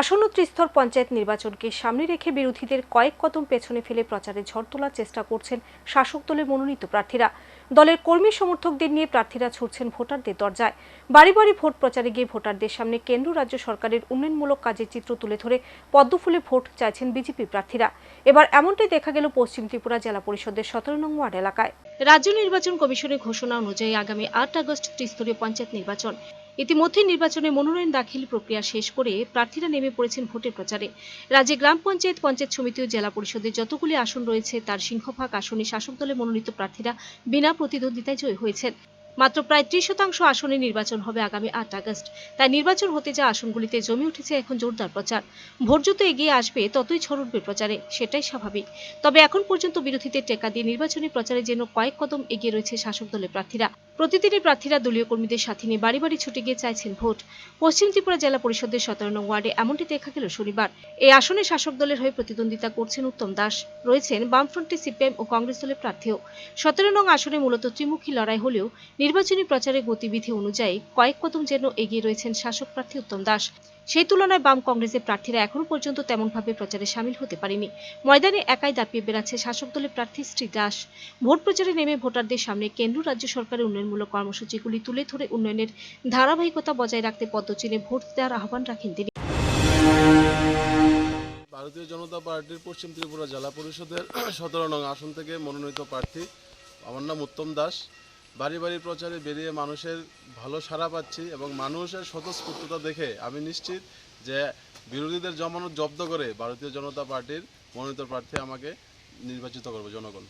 আসন্ন ত্রিস্তর পঞ্চায়েত নির্বাচনকে সামনে রেখে বিরোধীদের কয়েক কদম পেছনে ফেলে প্রচারে ঝড় তোলার চেষ্টা করছেন শাসক দলের মনোনীত প্রার্থীরা। দলের কর্মী সমর্থকদের নিয়ে প্রার্থীরা ছুটছেন ভোটারদের দরজায়। বাড়ি বাড়ি ভোট প্রচারে গিয়ে ভোটারদের সামনে কেন্দ্র রাজ্য সরকারের উন্নয়নমূলক কাজের চিত্র তুলে ধরে পদ্মফুলে ভোট চাইছেন বিজেপি প্রার্থীরা। এবার এমনটাই দেখা গেল পশ্চিম ত্রিপুরা জেলা পরিষদের সতেরো নং ওয়ার্ড এলাকায়। রাজ্য নির্বাচন কমিশনের ঘোষণা অনুযায়ী আগামী আট আগস্ট ত্রিস্তরীয় পঞ্চায়েত নির্বাচন। ইতিমধ্যে নির্বাচনে মনোনয়ন দাখিল প্রক্রিয়া শেষ করে প্রার্থীরা নেমে পড়েছেন ভোটের প্রচারে। রাজ্যে গ্রাম পঞ্চায়েত পঞ্চায়েত সমিতি ও জেলা পরিষদের যতগুলি আসন রয়েছে, তার সিংহভাগ আসনে শাসক দলের মনোনীত প্রার্থীরা বিনা প্রতিদ্বন্দ্বিতায় জয়ী হয়েছেন। মাত্র প্রায় ত্রিশ শতাংশ আসনে নির্বাচন হবে আগামী আট আগস্ট। তাই নির্বাচন হতে যা আসনগুলিতে জমে উঠেছে এখন জোরদার প্রচার। ভোট যত এগিয়ে আসবে, ততই উঠবে প্রচারে, সেটাই স্বাভাবিক। তবে এখন পর্যন্ত বিরোধীদের টেকা দিয়ে নির্বাচনী প্রচারে যেন কয়েক কদম এগিয়ে রয়েছে শাসক দলের প্রার্থীরা। প্রতিদিনই প্রার্থীরা দলীয় কর্মীদের সাথে নিয়ে বাড়ি বাড়ি ছুটে গিয়ে চাইছেন ভোট। পশ্চিম ত্রিপুরা জেলা পরিষদের সতেরো নং ওয়ার্ডে এমনটি দেখা গেল শনিবার। এই আসনে শাসক দলের হয়ে প্রতিদ্বন্দ্বিতা করছেন উত্তম দাস। রয়েছেন বামফ্রন্টে সিপিএম ও কংগ্রেস দলের প্রার্থীও। সতেরো নং আসনে মূলত ত্রিমুখী লড়াই হলেও নির্বাচনী প্রচারের গতিবিধি অনুযায়ী কয়েক কদম যেন এগিয়ে রয়েছেন শাসক প্রার্থী উত্তম দাস। সেই তুলনায় বাম কংগ্রেসের প্রার্থীরা এখনও পর্যন্ত তেমনভাবে প্রচারে সামিল হতে পারেনি। ময়দানে একাই দাপিয়ে বেড়াচ্ছে শাসক দলের প্রার্থী শ্রী দাস। ভোট প্রচারে নেমে ভোটারদের সামনে কেন্দ্র রাজ্য সরকারের উন্নয়নমূলক কর্মসূচিগুলি তুলে ধরে উন্নয়নের ধারাবাহিকতা বজায় রাখতে পদ্মচিনে ভোট দেওয়ার আহ্বান রাখেন তিনি। ভারতীয় জনতা পার্টির পশ্চিম ত্রিপুরা জেলা পরিষদের সতেরো নং আসন থেকে মনোনীত প্রার্থী। আমার নাম উত্তম দাস। বাড়ি বাড়ি প্রচারে বেরিয়ে মানুষের ভালো সাড়া পাচ্ছি এবং মানুষের স্বতঃস্ফূর্ততা দেখে আমি নিশ্চিত যে বিরোধীদের জমানত জব্দ করে ভারতীয় জনতা পার্টির মনোনীত প্রার্থী আমাকে নির্বাচিত করবে জনগণ।